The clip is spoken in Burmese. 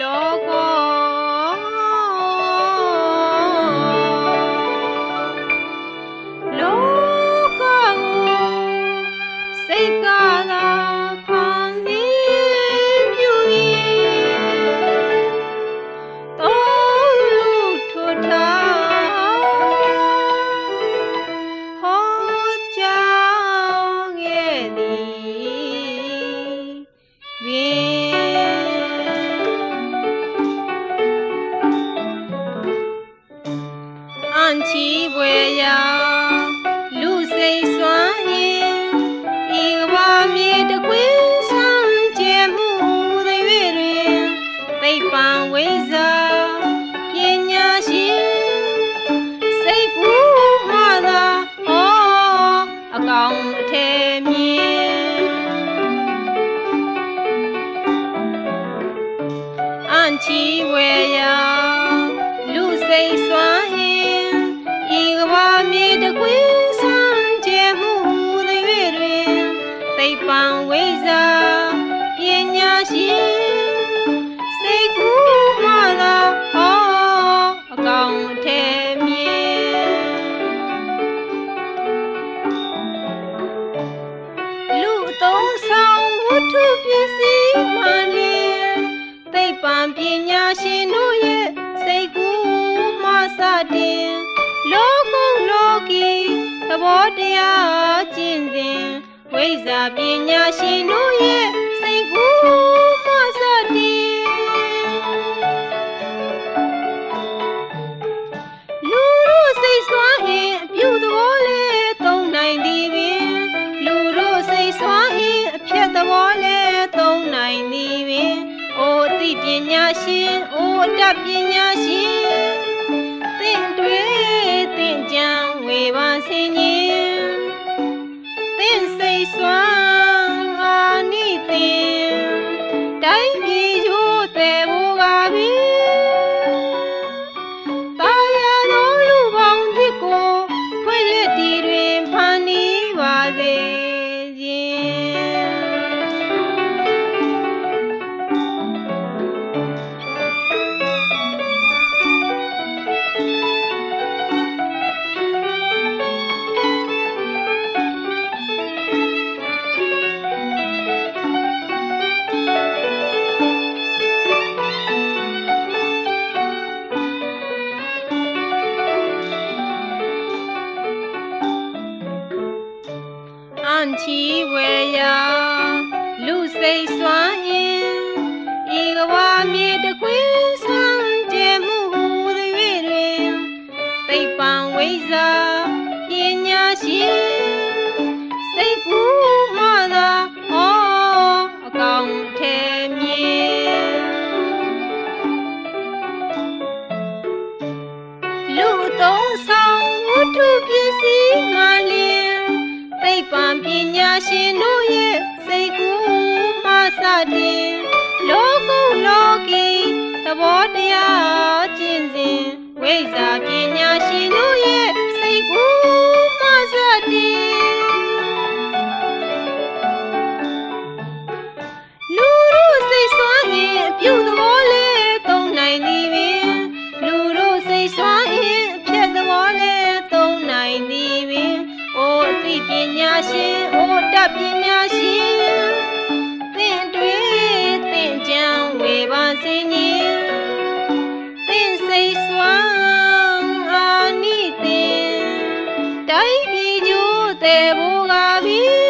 လောကောလောကောစိတ်ကသာဖန်စီမြူရင်တော်လူထွထား Yeah. န့်ချီဝေရာလူစိတ်စွမ်းရင်ဤကဘာမြေတကွင်းဆန်းကျဲမှုသည်၍တွင်ပိတ်ပံဝေစာပညာရှင်စိတ်ကူးမှသာဟောအကောင်အထည်မြင်အန့်ချီဝေရာ say swahi သုံးဆောင်ဝတ္ထုပစ္စည်းမှလျင်သိပ္ပံပညာရှင်တို့ရဲ့စိတ်ကူးမှစတင်လောကုလောကီသဘောတရားကျင့်စဉ်ဝိဇ္ဇာပညာရှင်တို့ရဲ့ ပညာရှင်အိုအတတ်ပညာရှင်သင်တွေသင်ကြံဝေပါစင်ရင်သင်စိတ်ဆွ န်ချီဝေယာလူစိတ်စွမ်းရင်ဤကဘာမြေတကွင်းဆန်းကျဲမှုဟူသည်တွင်သိပ္ပံဝိဇ္ဇာပညာရှင်စိတ်ကူးမှသာဟောအကောင်အထည်မြင်လူအသုံးဆောင်ဝတ္ထုပစ္စည်းမှလျင်သိ ပ္ပံပညာရှင်တို့ရဲ့စိတ်ကူးမှစတင်လောကုလောကီသဘောတရားကျင့်စဉ် ပညာရှင်အိုတတ်ပညာရှင်သင်တွေသင်ကြံဝေပါစေညင်သင်စိတ်ဆွမ်းအာနိသင်တိုင်းပြည်ကျိုးတဲ့ဘောကပင်